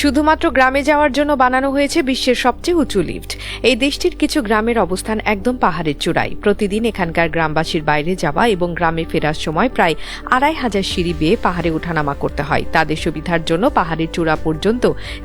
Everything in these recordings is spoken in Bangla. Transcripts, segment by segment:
শুধুমাত্র গ্রামে যাওয়ার জন্য বানানো হয়েছে বিশ্বের সবচেয়ে উঁচু লিফট। এই দেশটির কিছু গ্রামের অবস্থান একদম পাহাড়ের চূড়ায়। প্রতিদিন এখানকার গ্রামবাসীর বাইরে যাওয়া এবং গ্রামে ফেরার সময় প্রায় আড়াই হাজার সিঁড়ি বেয়ে পাহাড়ে ওঠানামা করতে হয়। তাদের সুবিধার জন্য পাহাড়ের চূড়া পর্যন্ত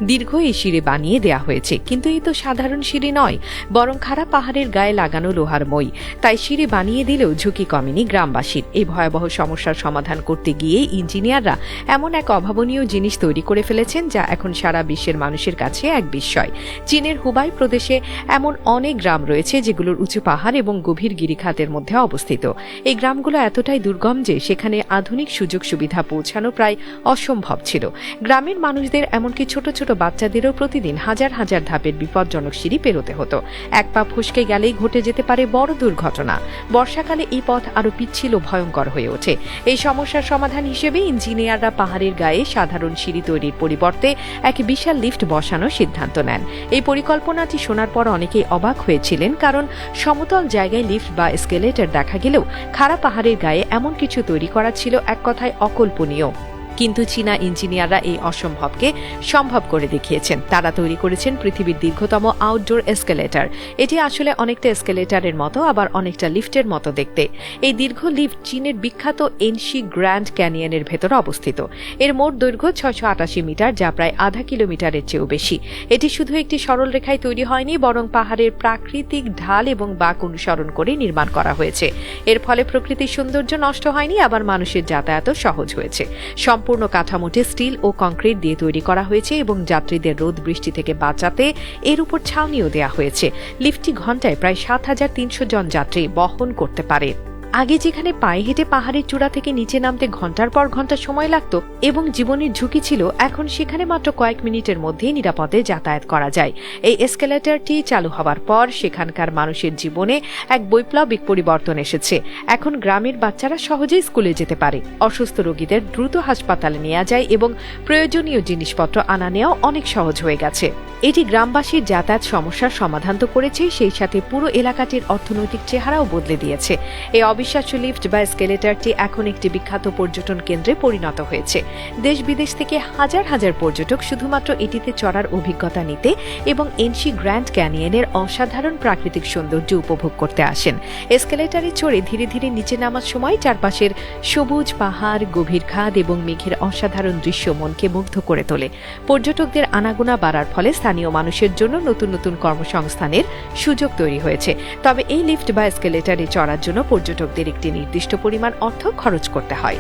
দীর্ঘ এই সিঁড়ি বানিয়ে দেওয়া হয়েছে। কিন্তু এই তো সাধারণ সিঁড়ি নয়, বরং খারাপ পাহাড়ের গায়ে লাগানো লোহার মই। তাই সিঁড়ি বানিয়ে দিলেও ঝুঁকি কমেনি গ্রামবাসীর। এই ভয়াবহ সমস্যার সমাধান করতে গিয়ে ইঞ্জিনিয়াররা এমন এক অভাবনীয় জিনিস তৈরি করে ফেলেছেন যা এখন সারা বিশ্বের মানুষের কাছে এক বিস্ময়। চীনের হুবাই প্রদেশে এমন অনেক গ্রাম রয়েছে যেগুলোর উঁচু পাহাড় এবং গভীর গিরিখাতের মধ্যে অবস্থিত। এই গ্রামগুলো এতটাই দুর্গম যে সেখানে আধুনিক সুযোগ সুবিধা পৌঁছানো প্রায় অসম্ভব ছিল। গ্রামের মানুষদের এমনকি ছোট ছোট বাচ্চাদেরও প্রতিদিন হাজার হাজার ধাপের বিপজ্জনক সিঁড়ি পেরোতে হতো। এক পা ফসকে গেলেই ঘটে যেতে পারে বড় দুর্ঘটনা। বর্ষাকালে এই পথ আরও পিচ্ছিল ভয়ঙ্কর হয়ে ওঠে। এই সমস্যার সমাধান হিসেবে ইঞ্জিনিয়াররা পাহাড়ের গায়ে সাধারণ সিঁড়ি তৈরির পরিবর্তে এক বিশাল লিফট বসানোর সিদ্ধান্ত নেন। এই পরিকল্পনাটি শোনার পর অনেকেই অবাক হয়েছিলেন, কারণ সমতল জায়গায় লিফট বা স্কেলেটার দেখা গেলেও খাড়া পাহাড়ের গায়ে এমন কিছু তৈরি করা ছিল এক কথায় অকল্পনীয়। কিন্তু চীনা ইঞ্জিনিয়াররা এই অসম্ভবকে সম্ভব করে দেখিয়েছেন। তারা তৈরি করেছেন পৃথিবীর দীর্ঘতম আউটডোর এসকেলেটর এটি আসলে অনেকটা এসকেলেটরের মতো, আবার অনেকটা লিফটের মতো দেখতে। এই দীর্ঘ লিফট চীনের বিখ্যাত এনশি গ্র্যান্ড ক্যানিয়নের ভেতরে অবস্থিত। এর মোট দৈর্ঘ্য ছয়শো আটাশি মিটার, যা প্রায় আধা কিলোমিটারের চেয়েও বেশি। এটি শুধু একটি সরল রেখায় তৈরি হয়নি, বরং পাহাড়ের প্রাকৃতিক ঢাল এবং বাঁক অনুসরণ করে নির্মাণ করা হয়েছে। এর ফলে প্রকৃতির সৌন্দর্য নষ্ট হয়নি, আবার মানুষের যাতায়াতও সহজ হয়েছে। সম্পূর্ণ কাঠামোটি স্টিল ও কংক্রিট দিয়ে তৈরি করা হয়েছে এবং যাত্রীদের রোদ বৃষ্টি থেকে বাঁচাতে এর উপর ছাউনিও দেওয়া হয়েছে। লিফটটি ঘন্টায় প্রায় সাত হাজার তিনশো জন যাত্রী বহন করতে পারে। আগে যেখানে পায়ে হেঁটে পাহাড়ের চূড়া থেকে নিচে নামতে ঘণ্টার পর ঘণ্টা সময় লাগতো এবং জীবনের ঝুঁকি ছিল, এখন সেখানে মাত্র কয়েক মিনিটের মধ্যেই নিরাপদে যাতায়াত করা যায়। এই এসকেলেটরটি চালু হওয়ার পর সেখানকার মানুষের জীবনে এক বৈপ্লবিক পরিবর্তন এসেছে। এখন গ্রামের বাচ্চারা সহজেই স্কুলে যেতে পারে। অসুস্থ রোগীদের দ্রুত হাসপাতালে নেওয়া যায় এবং প্রয়োজনীয় জিনিসপত্র আনা নেওয়া অনেক সহজ হয়ে গেছে। এটি গ্রামবাসীর যাতায়াত সমস্যার সমাধান তো করেছে, সেই সাথে পুরো এলাকাটির অর্থনৈতিক চেহারাও বদলে দিয়েছে। এই অবিশ্বাস্য লিফট বা স্কেলেটারটি এখন একটি বিখ্যাত পর্যটন কেন্দ্রে পরিণত হয়েছে। দেশ বিদেশ থেকে হাজার হাজার পর্যটক শুধুমাত্র এটিতে চড়ার অভিজ্ঞতা নিতে এবং এনসি গ্র্যান্ড ক্যানিয়নের অসাধারণ প্রাকৃতিক সৌন্দর্য উপভোগ করতে আসেন। এসকেলেটারে চড়ে ধীরে ধীরে নিচে নামার সময় চারপাশের সবুজ পাহাড়, গভীর খাদ এবং মেঘের অসাধারণ দৃশ্য মনকে মুগ্ধ করে তোলে। পর্যটকদের আনাগোনা বাড়ার ফলে স্থানীয় মানুষের জন্য নতুন নতুন কর্মসংস্থানের সুযোগ তৈরি হয়েছে। তবে এই লিফট বা এসকেলেটারে চড়ার জন্য পর্যটকদের একটি নির্দিষ্ট পরিমাণ অর্থ খরচ করতে হয়।